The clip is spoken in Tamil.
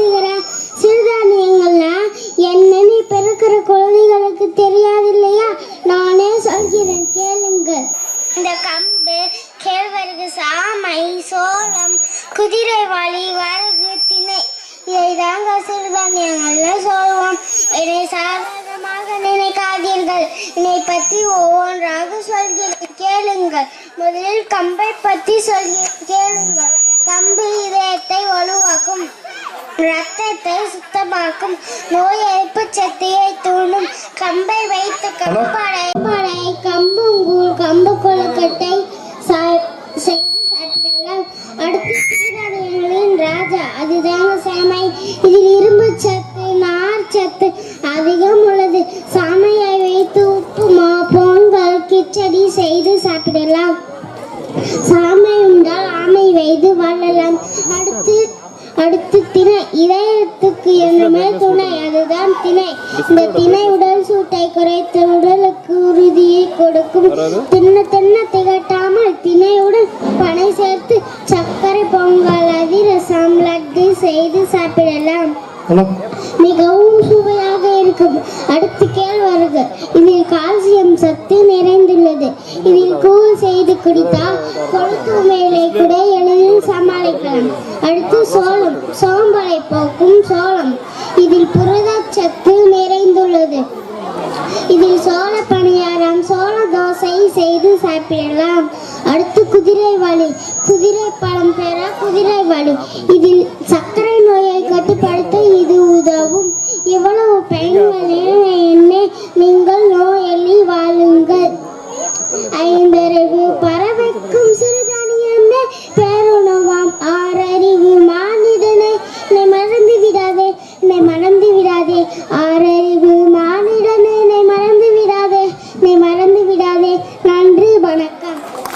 பேசுகிற. சிறுதானியங்கள்னா என்னன்னு சாதாரணமாக நினைக்காதீர்கள். இதை பற்றி ஒவ்வொன்றாக சொல்கிறேன் கேளுங்கள். முதலில் கம்பை பத்தி சொல்கிறேன் கேளுங்கள். கம்பு ரத்தத்தை சுத்தமாக்கும் நோய் எதிர்ப்பு சக்தியை தூண்டும். கம்பை வைத்து கம்படை கம்படை கம்புங்கூழ் கம்பு கொழுக்கட்டை செய்து சாப்பிடலாம். அடுத்து ராஜா அதுதாங்க சாமை. இதில் இரும்பு சத்து நார் சத்து அதிகம் உள்ளது. சாமையை வைத்து உப்புமா பொங்கல் கிச்சடி செய்து சாப்பிடலாம். சாமை உண்டால் ஆமை வைத்து வாழலாம் அடுத்து அடுத்து திணை இதயத்துக்கு என்னுமே துணை. அதுதான் திணை. இந்த திணை உடல் சூட்டை குறைத்து உடலுக்கு உறுதியை கொடுக்கும். தின்ன தின்ன திகட்டாமல் திணையுடன் பனை சேர்த்து சர்க்கரை பொங்கல் அதிரசம் லட்டு செய்து சாப்பிடலாம். மிகவும் சுவையாக இருக்கும். அடுத்து கேழ்வரகு இதில் கால்சியம் சத்து நிறைந்துள்ளது. இதில் கூழ் செய்து குடித்தால் கொழுப்பு மேலே கூட எளிதில் சமாளிக்கலாம். அடுத்து சோளம். சோம்பலை போக்கும் சோளம். இதில் புரதச்சத்து நிறைந்துள்ளது. இதில் சோள பணியாரம் சோள தோசை செய்து சாப்பிடலாம். அடுத்து குதிரை வலி. குதிரை பழம் பெற குதிரை வலி. இதில் சர்க்கரை நோயை கட்டுப்படுத்த இது உதவும். இவ்வளவு பயன்களில் 刚才干。活